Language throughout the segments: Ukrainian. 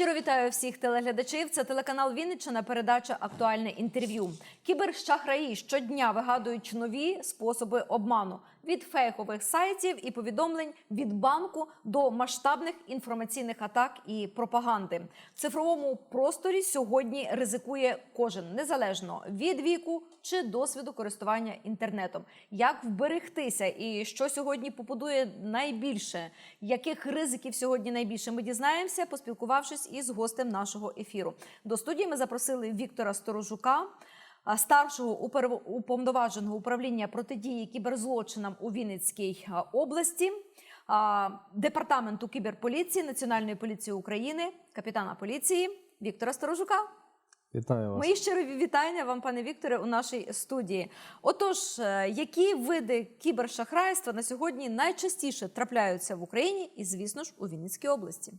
Щиро вітаю всіх телеглядачів. Це телеканал Вінниччина, передача Актуальне інтерв'ю. Кібершахраї щодня вигадують нові способи обману від фейкових сайтів і повідомлень від банку до масштабних інформаційних атак і пропаганди. В цифровому просторі сьогодні ризикує кожен незалежно від віку чи досвіду користування інтернетом. Як вберегтися і що сьогодні побудує найбільше, яких ризиків сьогодні найбільше? Ми дізнаємося, поспілкувавшись із гостем нашого ефіру. До студії ми запросили Віктора Сторожука. Старшого уповноваженого управління протидії кіберзлочинам у Вінницькій області, департаменту кіберполіції Національної поліції України, капітана поліції Віктора Сторожука. Вітаю вас. Мої щирі вітання вам, пане Вікторе, у нашій студії. Отож, е, які види кібершахрайства на сьогодні найчастіше трапляються в Україні і, звісно ж, у Вінницькій області?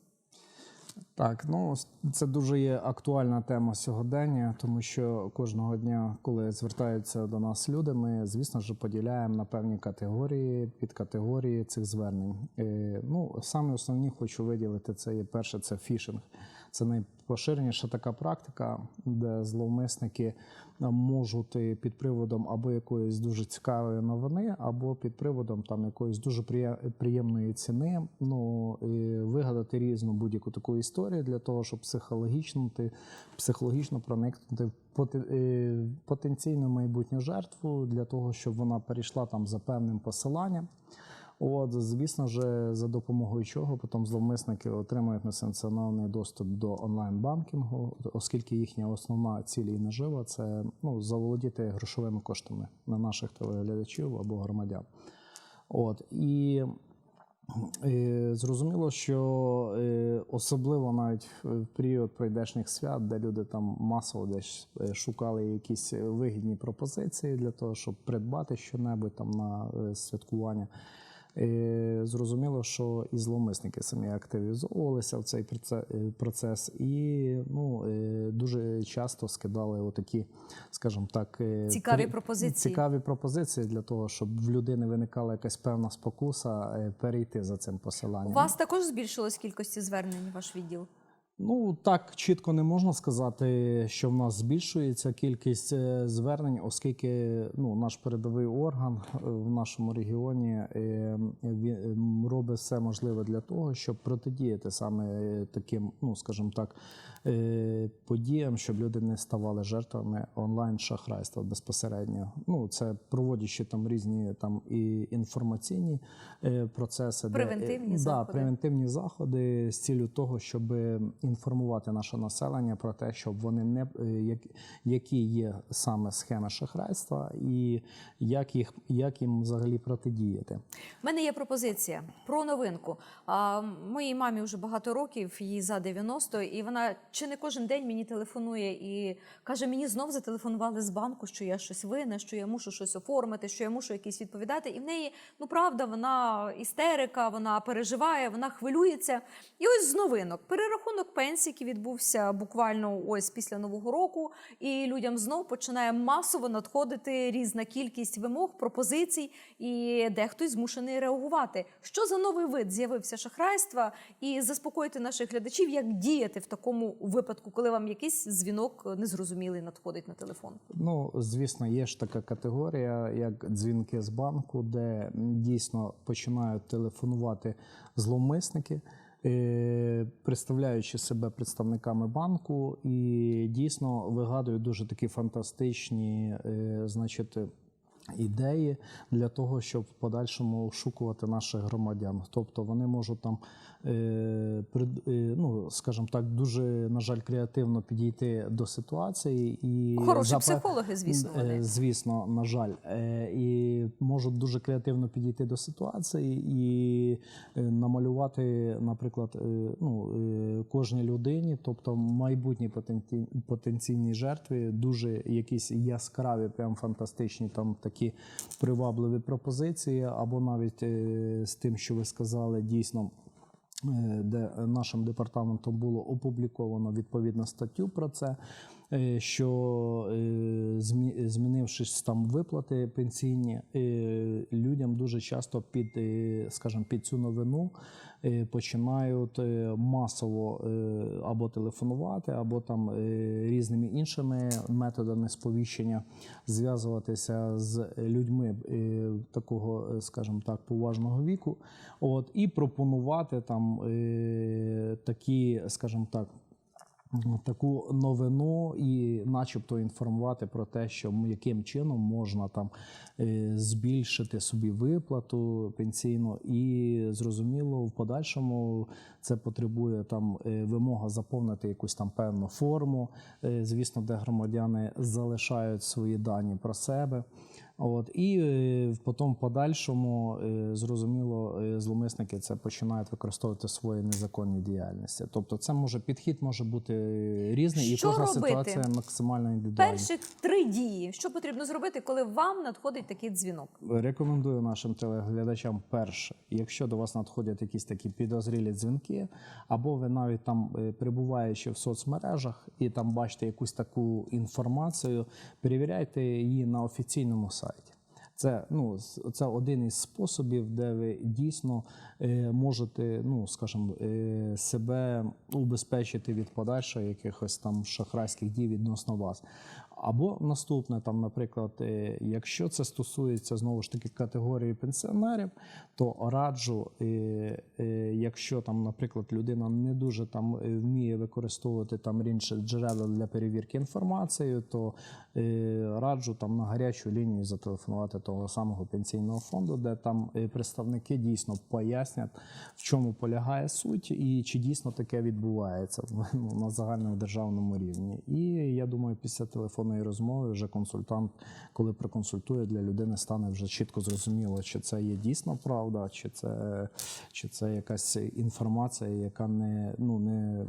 Так, ну це дуже є актуальна тема сьогодення, тому що кожного дня, коли звертаються до нас люди, ми звісно ж поділяємо на певні категорії, підкатегорії цих звернень. Е, ну саме основні хочу виділити це є перше, це фішинг. Це найпоширеніша така практика, де зловмисники можуть е, під приводом або якоїсь дуже цікавої новини, або під приводом там якоїсь дуже приємної ціни. Ну і вигадати різну будь-яку таку історію для того, щоб психологічно ти психологічно проникнути в е, потенційну майбутню жертву для того, щоб вона перейшла там за певним посиланням. От, звісно ж, за допомогою чого потім зловмисники отримують несанкціонований доступ до онлайн-банкінгу, оскільки їхня основна ціль і нажива це ну, заволодіти грошовими коштами на наших телеглядачів або громадян. От і зрозуміло, що е, особливо навіть в період прийдешніх свят, де люди там масово десь е, шукали якісь вигідні пропозиції для того, щоб придбати щонебудь там на е, святкування. Зрозуміло, що і зловмисники самі активізовувалися в цей е, процес, і ну е, дуже часто скидали отакі, скажімо так, е, Цікаві пропозиції. Цікаві пропозиції для того, щоб в людини виникала якась певна спокуса перейти за цим У посиланням. вас також збільшилось кількості звернень, ваш відділ? Ну так чітко не можна сказати, що в нас збільшується кількість е, звернень, оскільки ну наш передовий орган е, в нашому регіоні е, ем, робить все можливе для того, щоб протидіяти саме таким, ну скажімо так, подіям, щоб люди не ставали жертвами онлайн шахрайства безпосередньо. Ну це проводячи там різні там і інформаційні процеси, де, Превентивні да, заходи. превентивні заходи з цілею того, щоб інформувати наше населення про те, щоб вони не е, які є саме схеми шахрайства, і як їх як їм взагалі протидіяти. У мене є пропозиція про новинку. А, моїй мамі вже багато років, їй за 90, і вона чи не кожен день мені телефонує і каже: мені знов зателефонували з банку, що я щось винна, що я мушу щось оформити, що я мушу якісь відповідати. І в неї, ну правда, вона істерика, вона переживає, вона хвилюється. І ось з новинок перерахунок пенсій, який відбувся буквально ось після нового року, і людям знов починає масово надходити різна кількість вимог, пропозицій, і дехто змушений реагувати. Що за новий вид з'явився шахрайства, і заспокоїти наших глядачів, як діяти в такому випадку, коли вам якийсь дзвінок незрозумілий надходить на телефон. Ну, звісно, є ж така категорія, як дзвінки з банку, де дійсно починають телефонувати зловмисники, представляючи себе представниками банку, і дійсно вигадують дуже такі фантастичні, е, значить. Ідеї для того, щоб в подальшому ошукувати наших громадян. Тобто вони можуть там, е, е, ну скажімо так, дуже на жаль, креативно підійти до ситуації і Хороші запе- психологи, звісно, Е, вони. Звісно, на жаль, Е, і можуть дуже креативно підійти до ситуації і е, намалювати, наприклад, е, ну, е, кожній людині, тобто майбутній потенці- потенційній жертві, дуже якісь яскраві, прям фантастичні там такі привабливі пропозиції, або навіть е, з тим, що ви сказали, дійсно. Е, Де нашим департаментом було опубліковано відповідну статтю про це. Е, що е, змінившись там виплати пенсійні, е, людям дуже часто під, скажімо, під цю новину починають масово або телефонувати, або там різними іншими методами сповіщення зв'язуватися з людьми такого, скажімо так, поважного віку, от і пропонувати там такі, скажімо так. Таку новину і, начебто, інформувати про те, що яким чином можна там е, збільшити собі виплату пенсійну, і зрозуміло, в подальшому це потребує там е, вимога заповнити якусь там певну форму, е, звісно, де громадяни залишають свої дані про себе. От і е, потім в подальшому е, зрозуміло, е, зловмисники це починають використовувати в своїй незаконній діяльності. Тобто, це може підхід може бути різний, Що і кожна робити? ситуація максимально індивідуальна. Перших три дії. Що потрібно зробити, коли вам надходить такий дзвінок? Рекомендую нашим телеглядачам перше, якщо до вас надходять якісь такі підозрілі дзвінки, або ви навіть там перебуваючи в соцмережах і там бачите якусь таку інформацію, перевіряйте її на офіційному сайті. Це ну це один із способів, де ви дійсно е, можете, ну скажімо, е, себе убезпечити від подальших якихось там шахрайських дій відносно вас. Або наступне, там, наприклад, е, якщо це стосується знову ж таки категорії пенсіонерів, то раджу, е, е, якщо там, наприклад, людина не дуже там вміє використовувати там інші джерела для перевірки інформації, то раджу там на гарячу лінію зателефонувати того самого пенсійного фонду, де там представники дійсно пояснять, в чому полягає суть і чи дійсно таке відбувається на загальному державному рівні. І я думаю, після телефонної розмови вже консультант, коли проконсультує для людини, стане вже чітко зрозуміло, чи це є дійсно правда, чи це, чи це якась інформація, яка не ну не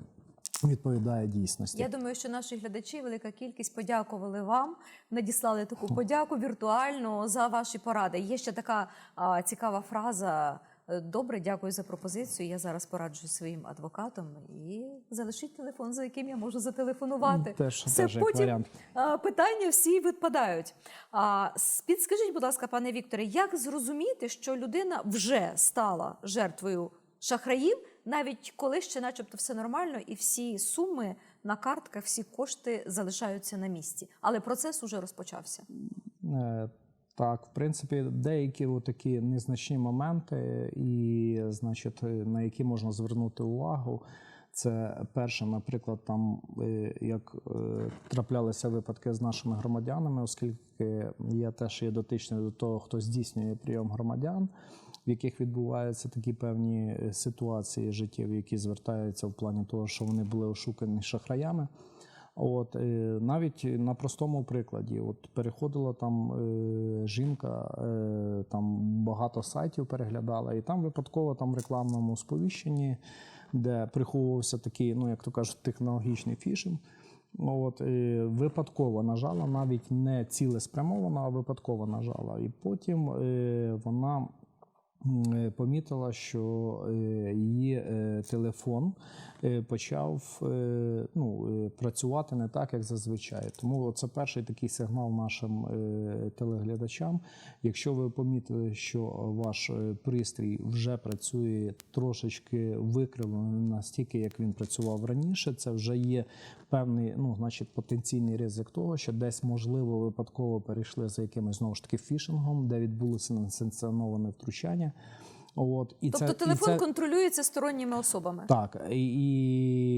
відповідає дійсності. Я думаю, що наші глядачі, велика кількість подякували вам, надіслали таку подяку віртуальну за ваші поради. Є ще така а, цікава фраза. Е, Добре, дякую за пропозицію. Я зараз пораджу своїм адвокатом і залишіть телефон, за яким я можу зателефонувати. Теж- Все теж як потім варіант. питання всі відпадають. А підскажіть, будь ласка, пане Вікторе, як зрозуміти, що людина вже стала жертвою шахраїв, навіть коли ще, начебто, все нормально, і всі суми на картках, всі кошти залишаються на місці, але процес уже розпочався. Так, в принципі, деякі такі незначні моменти, і, значить, на які можна звернути увагу. Це перше, наприклад, там е, як е, траплялися випадки з нашими громадянами, оскільки я теж є дотичний до того, хто здійснює прийом громадян, в яких відбуваються такі певні е, ситуації життєві, які звертаються в плані того, що вони були ошукані шахраями. От е, навіть на простому прикладі, от переходила там е, жінка, е, там багато сайтів переглядала, і там випадково там в рекламному сповіщенні, де приховувався такий, ну як то кажуть, технологічний фішинг. От, е, випадково нажала, навіть не цілеспрямовано, а випадково нажала. І потім вона помітила, що її телефон почав е, ну, е, працювати не так, як зазвичай. Тому це перший такий сигнал нашим е, телеглядачам. Якщо ви помітили, що ваш е, пристрій вже працює трошечки викривлено настільки, як він працював раніше, це вже є певний, ну, значить, потенційний ризик того, що десь можливо випадково перейшли за якимось знову ж таки фішингом, де відбулося несанкціоноване втручання. От, і Тобто це, телефон і це, контролюється сторонніми особами. так, і,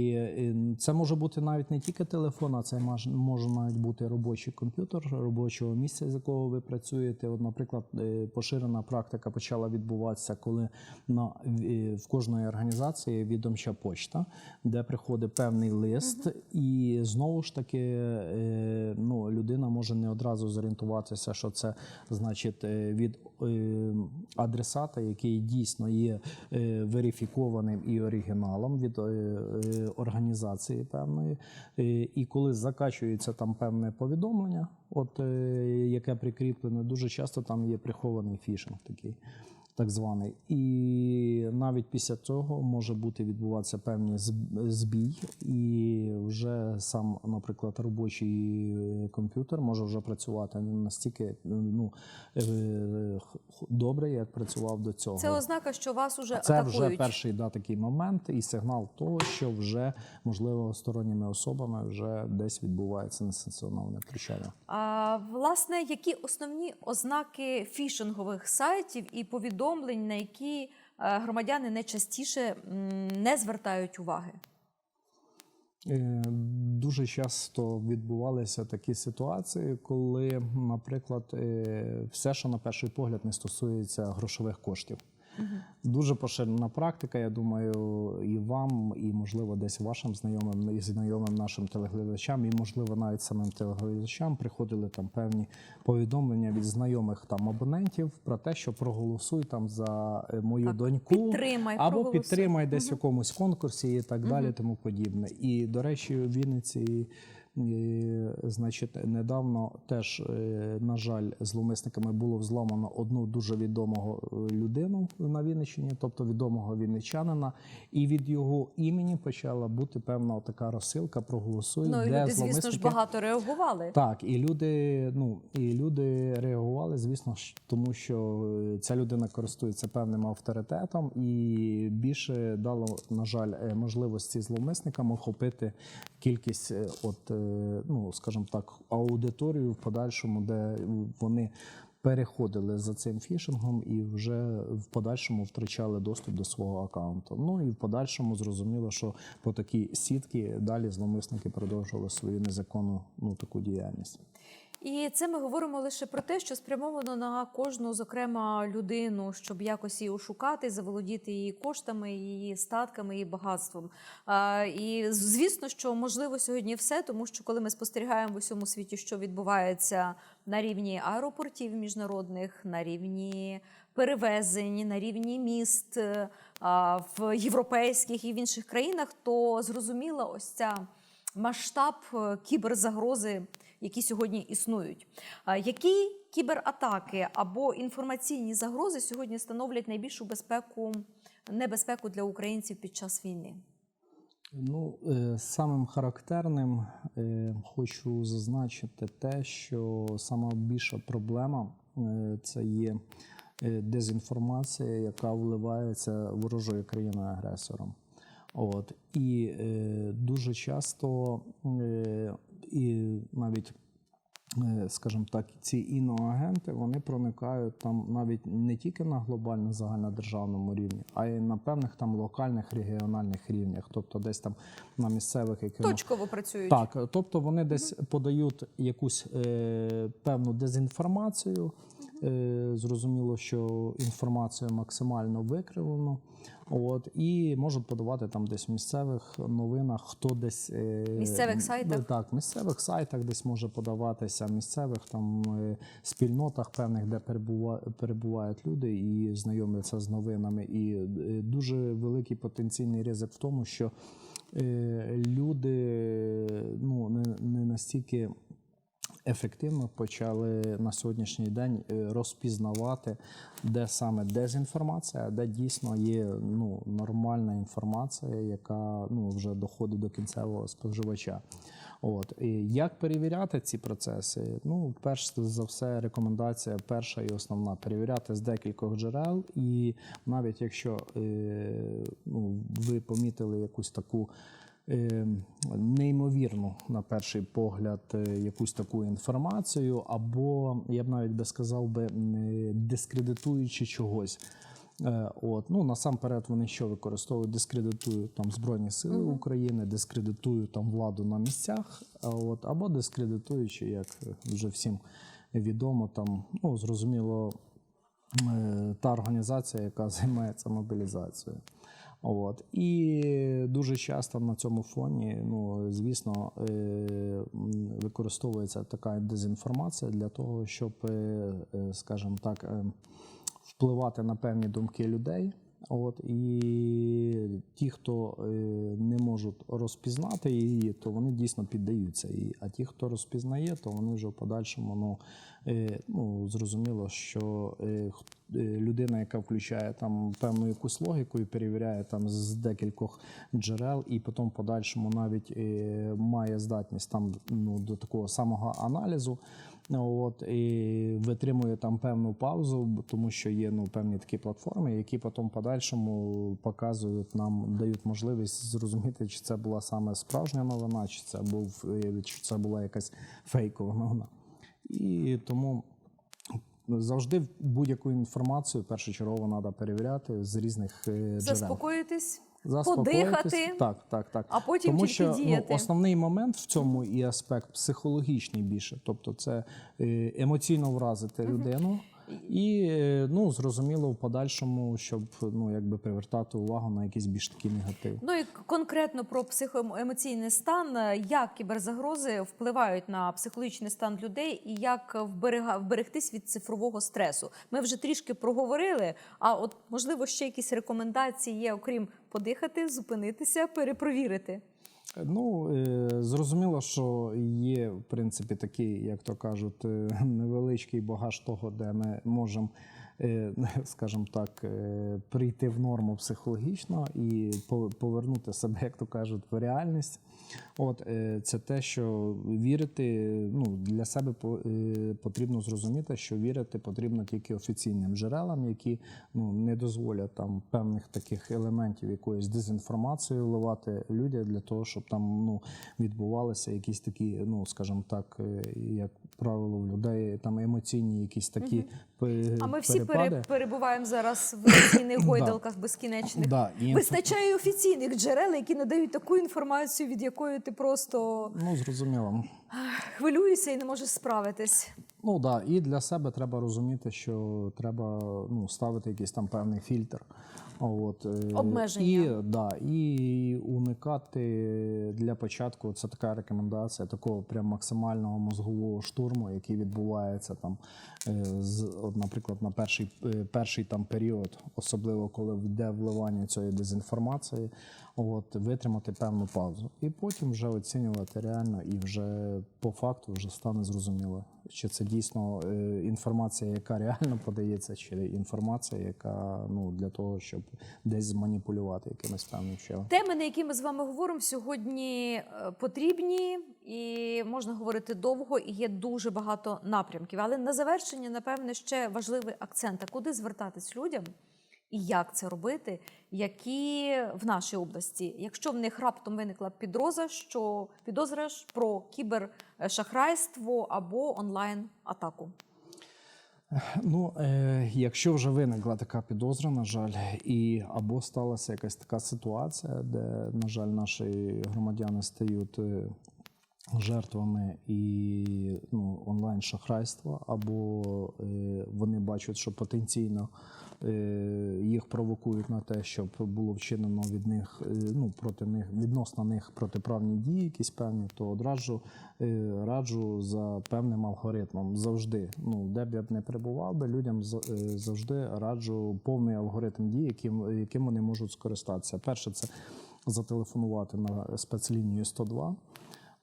і це може бути навіть не тільки телефон, а це маж- може навіть бути робочий комп'ютер, робочого місця, з якого ви працюєте. От, наприклад, е, поширена практика почала відбуватися, коли на в- в кожної організації відомча почта, де приходить певний лист, і знову ж таки е, ну, людина може не одразу зорієнтуватися, що це значить е, від е, адресата, який дійсно є е, верифікованим і оригіналом від е, е, організації певної. І коли закачується там певне повідомлення, от яке прикріплене, дуже часто там є прихований фішинг такий. Так званий, і навіть після цього може бути відбуватися певний зб- збій, і вже сам, наприклад, робочий е, комп'ютер може вже працювати не настільки ну е, х- добре, як працював до цього. Це ознака, що вас уже Це атакують. вже перший да, такий момент і сигнал того, що вже можливо сторонніми особами вже десь відбувається несанкціоноване втручання. А власне, які основні ознаки фішингових сайтів і повідомлень, на які е, громадяни найчастіше не звертають уваги? Е, Дуже часто відбувалися такі ситуації, коли, наприклад, е, все, що на перший погляд не стосується грошових коштів. Дуже поширена практика, я думаю, і вам, і можливо, десь вашим знайомим і знайомим нашим телеглядачам, і можливо навіть самим телеглядачам приходили там певні повідомлення від знайомих там абонентів про те, що проголосуй там за е, мою Так, доньку підтримай, або проголосуй. підтримай десь в якомусь конкурсі і так далі, тому подібне. І до речі, у Вінниці. Значить, недавно теж, е, на жаль, зловмисниками було взламано одну дуже відомого е, людину на Вінниччині, тобто відомого вінничанина, і від його імені почала бути певна така розсилка проголосуй, Ну і де люди, звісно ж, багато реагували. так, і люди, ну і люди реагували, звісно ж, тому що е, ця людина користується певним авторитетом і більше дало, на жаль, можливості зловмисникам охопити кількість, от е, ну скажімо так, аудиторію в подальшому, де вони. Переходили за цим фішингом і вже в подальшому втрачали доступ до свого аккаунту. Ну і в подальшому зрозуміло, що по такій сітки далі зловмисники продовжували свою незаконну ну таку діяльність. І це ми говоримо лише про те, що спрямовано на кожну зокрема людину, щоб якось її ошукати, заволодіти її коштами, її статками, її багатством. І звісно, що можливо сьогодні все, тому що коли ми спостерігаємо в усьому світі, що відбувається на рівні аеропортів міжнародних, на рівні перевезень, на рівні міст е, в європейських і в інших країнах, то зрозуміла ось ця масштаб е, кіберзагрози, які сьогодні існують. Які кібератаки або інформаційні загрози сьогодні становлять найбільшу безпеку, небезпеку для українців під час війни? Ну, е, самим характерним е, хочу зазначити те, що сама більша проблема е, це є дезінформація, яка вливається ворожою країною агресором. От і дуже часто і навіть е, скажімо так, ці іноагенти вони проникають там навіть не тільки на глобально загальнодержавному рівні, а й на певних там локальних регіональних рівнях, тобто десь там на місцевих якимось Точково працюють. так, тобто вони десь подають якусь е, певну дезінформацію. Е, зрозуміло, що інформацію максимально викривлено. От, і можуть подавати там десь в місцевих новинах, хто десь е, Місцевих сайтах? Так, місцевих сайтах десь може подаватися, місцевих там е, спільнотах певних, де перебува, перебувають люди і знайомляться з новинами. І дуже великий потенційний ризик в тому, що люди ну, не, не настільки ефективно почали на сьогоднішній день е, розпізнавати, де саме дезінформація, де дійсно є ну, нормальна інформація, яка ну, вже доходить до кінцевого споживача. От і як перевіряти ці процеси? Ну, перш за все, рекомендація перша і основна перевіряти з декількох джерел. І навіть якщо е, ну, ви помітили якусь таку неймовірну, на перший погляд, е, якусь таку інформацію, або я б навіть би сказав би, дискредитуючи чогось. Е, От ну насамперед вони що використовують, дискредитують там збройні сили України, дискредитують там владу на місцях. От або дискредитуючи, як вже всім відомо, там ну зрозуміло, е, та організація, яка займається мобілізацією. От і дуже часто на цьому фоні, ну звісно, е, використовується така дезінформація для того, щоб, е, е, скажімо так, впливати на певні думки людей. От і ті, хто не можуть розпізнати її, то вони дійсно піддаються. А ті, хто розпізнає, то вони вже в подальшому ну, ну зрозуміло, що е, е, людина, яка включає там певну якусь логіку і перевіряє там з декількох джерел, і потім подальшому навіть е, має здатність там ну, до такого самого аналізу. От і витримує там певну паузу, тому що є ну певні такі платформи, які потім подальшому показують нам, дають можливість зрозуміти, чи це була саме справжня новина, чи це був е, чи це була якась фейкова новина. І тому завжди будь-яку інформацію першочергово треба перевіряти з різних е, джерел. Заспокоїтись, подихати, Так, так, так. а потім Тому тільки що діяти. Ну, основний момент в цьому і аспект психологічний більше. Тобто, це е, емоційно вразити людину. І ну зрозуміло в подальшому, щоб ну якби привертати увагу на якийсь більш такий негатив. Ну і конкретно про психоемоційний стан, е, як кіберзагрози впливають на психологічний стан людей і як вберега- вберегтись від цифрового стресу. Ми вже трішки проговорили. А от можливо ще якісь рекомендації є, окрім подихати, зупинитися, перепровірити. Ну е, зрозуміло, що є в принципі такий, як то кажуть, е, невеличкий багаж того, де ми можемо. Е, Скажімо так, е, прийти в норму психологічно і по- повернути себе, як то кажуть, в реальність. От е, це те, що вірити. Ну для себе по- потрібно зрозуміти, що вірити потрібно тільки офіційним джерелам, які ну не дозволять там певних таких елементів якоїсь дезінформації вливати людям для того, щоб там ну відбувалися якісь такі, ну скажімо так, як правило, в людей там емоційні якісь такі А ми всі пере, перебуваємо зараз в офіційних гойдалках безкінечних. Да, і Вистачає і офіційних джерел, які надають таку інформацію, від якої ти просто Ну зрозуміло. хвилюєшся і не можеш справитись. Ну да, і для себе треба розуміти, що треба ну, ставити якийсь там певний фільтр. От, е, Обмеження. І, да, і уникати для початку це така рекомендація такого прям максимального мозгового штурму, який відбувається там, е, з, от, наприклад, на перший, е, перший там період, особливо коли йде вливання цієї дезінформації, от, витримати певну паузу. І потім вже оцінювати реально, і вже по факту вже стане зрозуміло, чи це дійсно інформація, яка реально подається, чи інформація, яка ну для того, щоб десь зманіпулювати якимось певним чином. Теми, на які ми з вами говоримо сьогодні, е, потрібні і можна говорити довго, і є дуже багато напрямків. Але на завершення, напевне, ще важливий акцент: а куди звертатись людям і як це робити, які в нашій області, якщо в них раптом виникла підозра, що підозра про кібершахрайство або онлайн атаку. Ну, е, якщо вже виникла така підозра, на жаль, і або сталася якась така ситуація, де, на жаль, наші громадяни стають е, жертвами і ну, онлайн шахрайства, або е, вони бачать, що потенційно е, їх провокують на те, щоб було вчинено від них е, ну, проти них відносно них протиправні дії, якісь певні, то одразу е, раджу за певним алгоритмом завжди. Ну де б я б не перебував би, людям е, завжди раджу повний алгоритм дій, яким, яким вони можуть скористатися. Перше, це зателефонувати на спецлінію 102,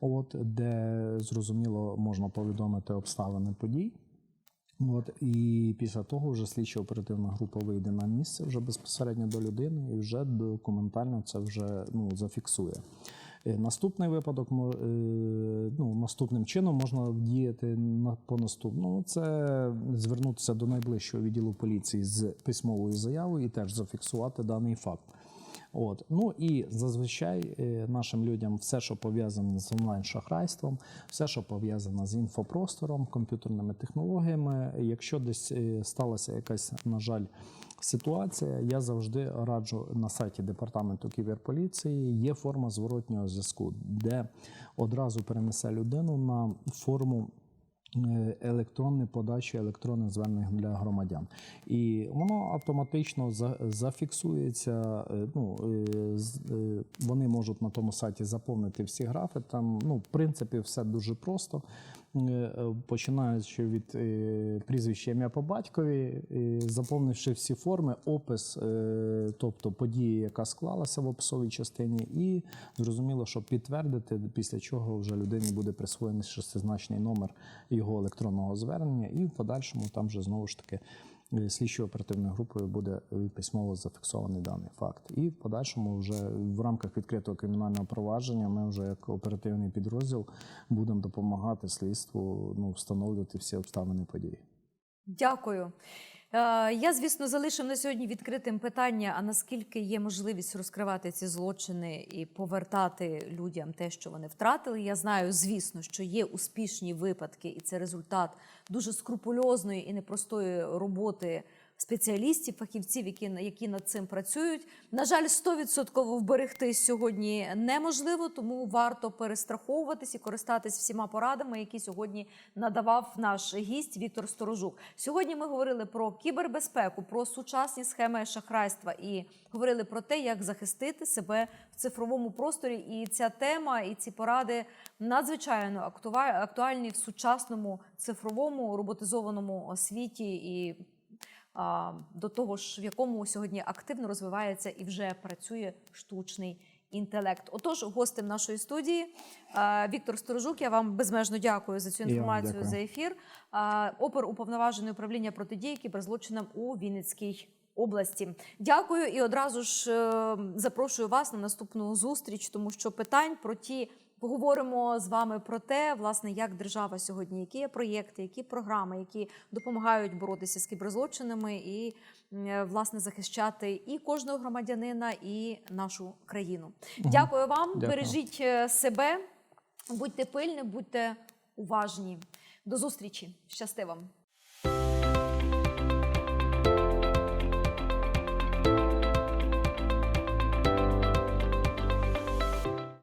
от де зрозуміло можна повідомити обставини подій. От і після того вже слідчо оперативна група вийде на місце вже безпосередньо до людини і вже документально це вже ну зафіксує. Е, Наступний випадок е, ну, наступним чином можна діяти по наступному. Це звернутися до найближчого відділу поліції з письмовою заявою і теж зафіксувати даний факт. От ну і зазвичай е, нашим людям все, що пов'язане з онлайн-шахрайством, все, що пов'язане з інфопростором, комп'ютерними технологіями. Якщо десь е, сталася якась, на жаль, ситуація, я завжди раджу на сайті департаменту кіберполіції є форма зворотнього зв'язку, де одразу перенесе людину на форму електронної подачі електронних звернень для громадян. І воно автоматично за- зафіксується. е, Ну, е, е, вони можуть на тому сайті заповнити всі графи. Там, ну, в принципі, все дуже просто. Е, починаючи від е, прізвища ім'я по батькові, е, заповнивши всі форми, опис, е, тобто події, яка склалася в описовій частині, і зрозуміло, що підтвердити, після чого вже людині буде присвоєний шестизначний номер його електронного звернення, і в подальшому там вже знову ж таки. Е, Слідчою оперативною групою буде е, письмово зафіксований даний факт, і в подальшому вже в рамках відкритого кримінального провадження ми вже як оперативний підрозділ будемо допомагати слідству ну, встановлювати всі обставини події. Дякую. Е, Я, звісно, залишив на сьогодні відкритим питання: а наскільки є можливість розкривати ці злочини і повертати людям те, що вони втратили? Я знаю, звісно, що є успішні випадки, і це результат дуже скрупульозної і непростої роботи спеціалістів, фахівців, які, які над цим працюють. На жаль, 100% вберегти сьогодні неможливо, тому варто перестраховуватись і користатись всіма порадами, які сьогодні надавав наш гість Віктор Сторожук. Сьогодні ми говорили про кібербезпеку, про сучасні схеми шахрайства і говорили про те, як захистити себе в цифровому просторі. І ця тема, і ці поради надзвичайно актуальні в сучасному цифровому роботизованому світі і до того ж, в якому сьогодні активно розвивається і вже працює штучний інтелект. Отож, гостем нашої студії Віктор Сторожук. Я вам безмежно дякую за цю інформацію за ефір. Опер уповноважений управління протидії кіберзлочинам у Вінницькій. Області, дякую і одразу ж е, запрошую вас на наступну зустріч, тому що питань про ті поговоримо з вами про те, власне, як держава сьогодні, які є проєкти, які програми, які допомагають боротися з кіберзлочинами і власне захищати і кожного громадянина, і нашу країну. Дякую вам. Дякую. Бережіть е, себе, будьте пильні, будьте уважні. До зустрічі. Щасти вам!